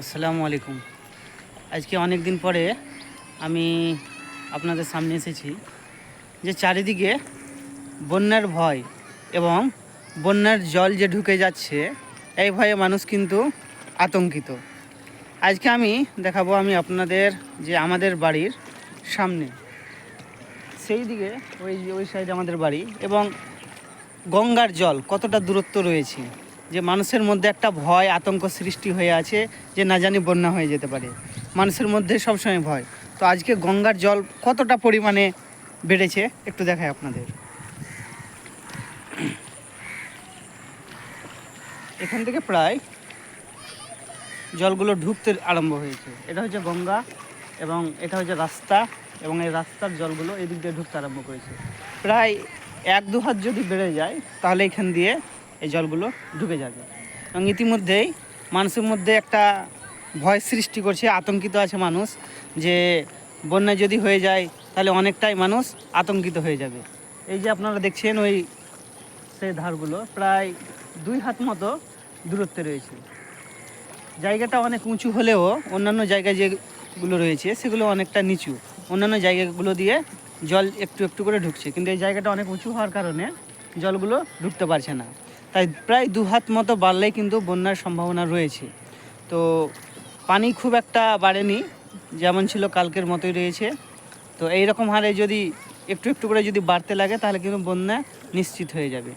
আসসালামু আলাইকুম। আজকে অনেক দিন পরে আমি আপনাদের সামনে এসেছি যে চারিদিকে বন্যার ভয় এবং বন্যার জল যে ঢুকে যাচ্ছে, এই ভয়ে মানুষ কিন্তু আতঙ্কিত। আজকে আমি দেখাবো আমি আপনাদের যে আমাদের বাড়ির সামনে। সেই দিকে ওই ওই সাইডে আমাদের বাড়ি এবং গঙ্গার জল কতটা দূরত্ব রয়েছে। যে মানুষের মধ্যে একটা ভয়, আতঙ্ক সৃষ্টি হয়ে আছে যে না জানি বন্যা হয়ে যেতে পারে। মানুষের মধ্যে সবসময় ভয়। তো আজকে গঙ্গার জল কতটা পরিমাণে বেড়েছে একটু দেখাই আপনাদের। এখান থেকে প্রায় জলগুলো ঢুকতে আরম্ভ হয়েছে। এটা হচ্ছে গঙ্গা এবং এটা হচ্ছে রাস্তা এবং এই রাস্তার জলগুলো এদিক দিয়ে ঢুকতে আরম্ভ করেছে। প্রায় এক দু হাত যদি বেড়ে যায়, তাহলে এখান দিয়ে এই জলগুলো ঢুকে যাবে। এবং ইতিমধ্যেই মানুষের মধ্যে একটা ভয় সৃষ্টি করছে, আতঙ্কিত আছে মানুষ যে বন্যা যদি হয়ে যায় তাহলে অনেকটাই মানুষ আতঙ্কিত হয়ে যাবে। এই যে আপনারা দেখছেন ওই সেই ধারগুলো প্রায় দুই হাত মতো দূরত্বে রয়েছে। জায়গাটা অনেক উঁচু হলেও অন্যান্য জায়গায় যেগুলো রয়েছে সেগুলো অনেকটা নিচু। অন্যান্য জায়গাগুলো দিয়ে জল একটু একটু করে ঢুকছে। কিন্তু এই জায়গাটা অনেক উঁচু হওয়ার কারণে জলগুলো ঢুকতে পারছে না। তাই প্রায় দু হাত মতো বাড়লেই কিন্তু বন্যার সম্ভাবনা রয়েছে। তো পানি খুব একটা বাড়েনি, যেমন ছিল কালকের মতোই রয়েছে। তো এই রকম হারে যদি একটু একটু করে যদি বাড়তে লাগে, তাহলে কিন্তু বন্যা নিশ্চিত হয়ে যাবে।